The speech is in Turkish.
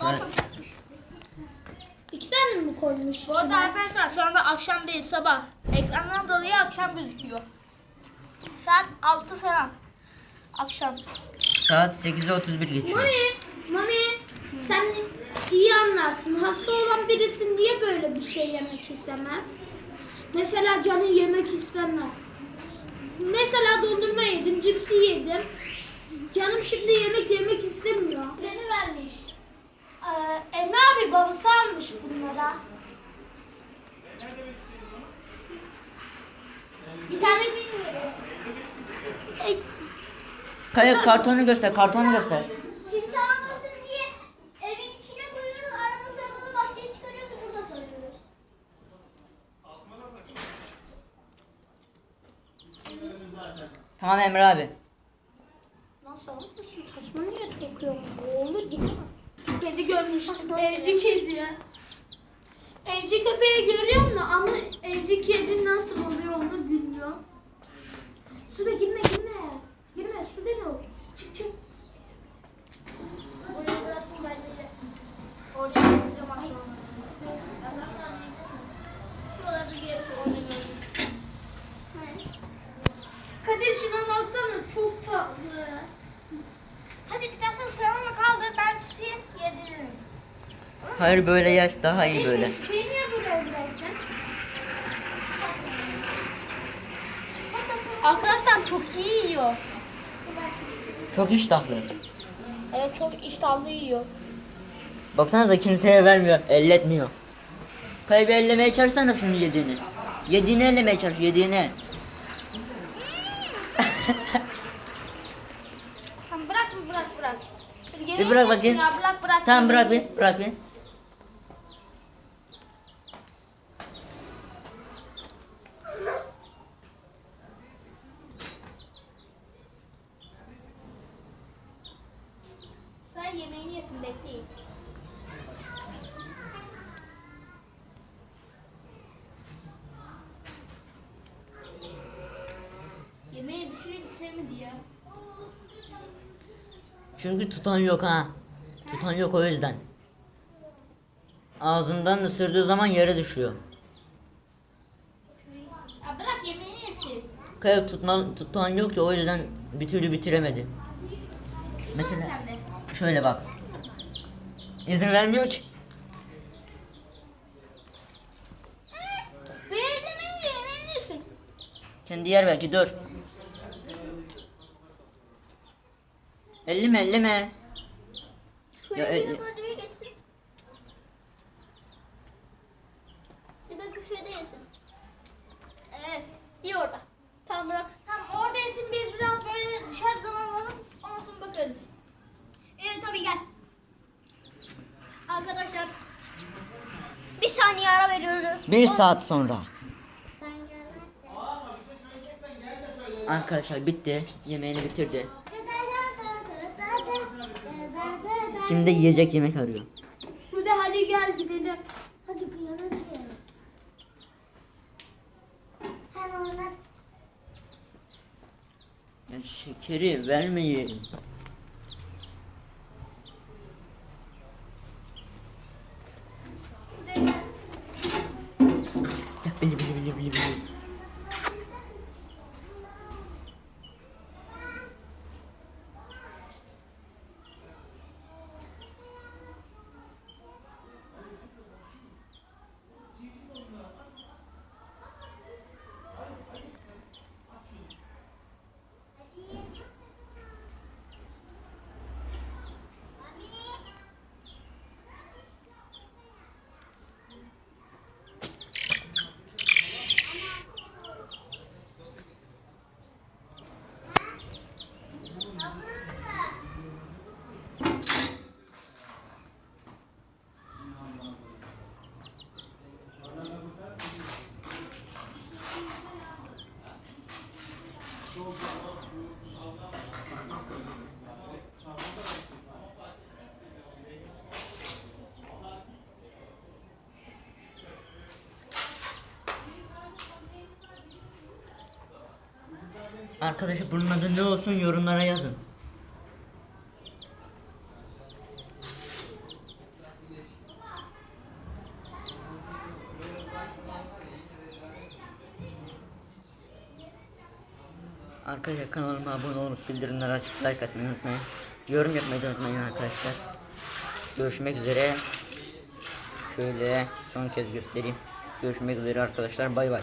arkadaşlar. İki tane mi koymuş? Bu arada arkadaşlar şu anda akşam değil sabah. Ekrandan dolayı akşam gözüküyor. Saat 6 falan. Akşam. Saat 8'e 31 geçiyor. Mami, Mami sen iyi anlarsın. Hasta olan birisi niye böyle bir şey yemek istemez? Mesela canı yemek istemez. Mesela dondurma yedim, cipsi yedim. Canım şimdi yemek yemek istemiyor. Seni vermiş. Babası almış bunlara. Bir tane bilmiyorum. Kaya kartonu göster, kartonu göster. Kimse almasın diye evin içine koyuyoruz. Arada sırada da bahçeye çıkarıyoruz. Burada sayıyoruz. Tamam Emre abi. Lan salak mısın? Tasma niye tokuyor? Olur gibi. Kedi görmüş. Evci kedi ya. Evcil köpeği görüyorum da ama evcil kedi nasıl oluyor onu bilmiyorum. Girme girme. Girme Hayır böyle yaş daha iyi böyle. Şey? Arkadaşlar çok iyi yiyor. Çok iştahlı. Evet çok iştahlı yiyor. Baksanıza kimseye vermiyor, elletmiyor. Kaya bir ellemeye çalışsana şunu yediğini. Yediğini ellemeye çalış, yediğini. Tamam bırak mı bırak bırak. Bir bırak bakayım. Ya, bırak bırak. Tamam bırak bir, bırak bir. Yesin bekleyin. Yemeği düşürüp bitiremedi ya. Çünkü tutan yok ha. Tutan yok o yüzden. Ağzından ısırdığı zaman yere düşüyor. Ya bırak yemeğini yesin. Kaya tutma, tutan yok ya o yüzden bir türlü bitiremedi. Mesela şöyle bak. İzin vermiyor ki. Kendi yer belki dur. Elleme. Şöyle Ya, bir e- de böyle geçsin. Bir de köşede yesin. Evet. iyi orada. Tamam bırak. Tamam orada yesin biz biraz böyle dışarıdan alalım. Ondan sonra bakarız. Evet tabii gel. Arkadaşlar. Bir saniye ara veriyoruz. Bir saat sonra. Arkadaşlar bitti. Yemeğini bitirdi. Şimdi yiyecek yemek arıyor. Sude hadi gel gidelim. Hadi ona Ya şekeri vermeyin. Arkadaşlar bunun adı ne olsun yorumlara yazın. Arkadaşlar kanalıma abone olup bildirimleri açıp like atmayı unutmayın. Yorum yapmayı da unutmayın arkadaşlar. Görüşmek üzere. Şöyle son kez göstereyim. Görüşmek üzere arkadaşlar. Bay bay.